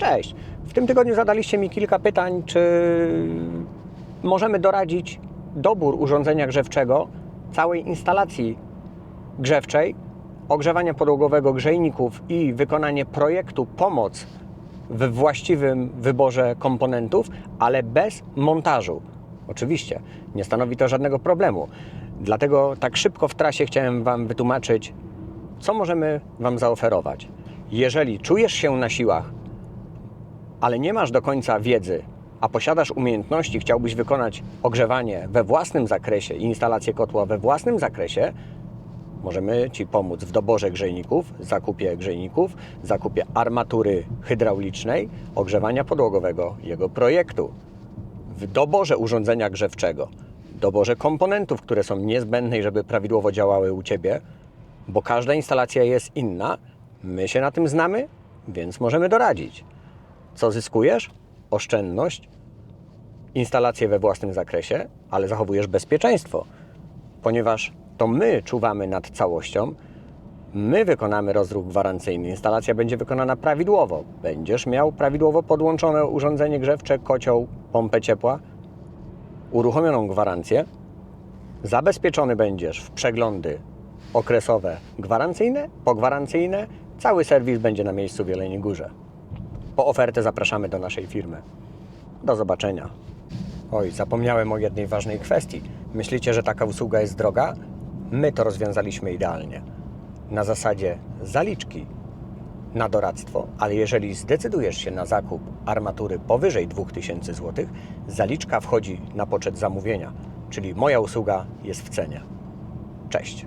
Cześć. W tym tygodniu zadaliście mi kilka pytań, czy możemy doradzić dobór urządzenia grzewczego całej instalacji grzewczej, ogrzewania podłogowego grzejników i wykonanie projektu pomoc we właściwym wyborze komponentów, ale bez montażu. Oczywiście, nie stanowi to żadnego problemu. Dlatego tak szybko w trasie chciałem Wam wytłumaczyć, co możemy Wam zaoferować. Jeżeli czujesz się na siłach, ale nie masz do końca wiedzy, a posiadasz umiejętności, chciałbyś wykonać ogrzewanie we własnym zakresie i instalację kotła we własnym zakresie, możemy Ci pomóc w doborze grzejników, zakupie grzejników, zakupie armatury hydraulicznej, ogrzewania podłogowego, jego projektu, w doborze urządzenia grzewczego, doborze komponentów, które są niezbędne, żeby prawidłowo działały u Ciebie, bo każda instalacja jest inna. My się na tym znamy, więc możemy doradzić. Co zyskujesz? Oszczędność, instalacje we własnym zakresie, ale zachowujesz bezpieczeństwo, ponieważ to my czuwamy nad całością, my wykonamy rozruch gwarancyjny. Instalacja będzie wykonana prawidłowo. Będziesz miał prawidłowo podłączone urządzenie grzewcze, kocioł, pompę ciepła, uruchomioną gwarancję. Zabezpieczony będziesz w przeglądy okresowe gwarancyjne, pogwarancyjne. Cały serwis będzie na miejscu w Jeleniej Górze. Po ofertę zapraszamy do naszej firmy. Do zobaczenia. Oj, zapomniałem o jednej ważnej kwestii. Myślicie, że taka usługa jest droga? My to rozwiązaliśmy idealnie. Na zasadzie zaliczki na doradztwo, ale jeżeli zdecydujesz się na zakup armatury powyżej 2000 zł, zaliczka wchodzi na poczet zamówienia, czyli moja usługa jest w cenie. Cześć.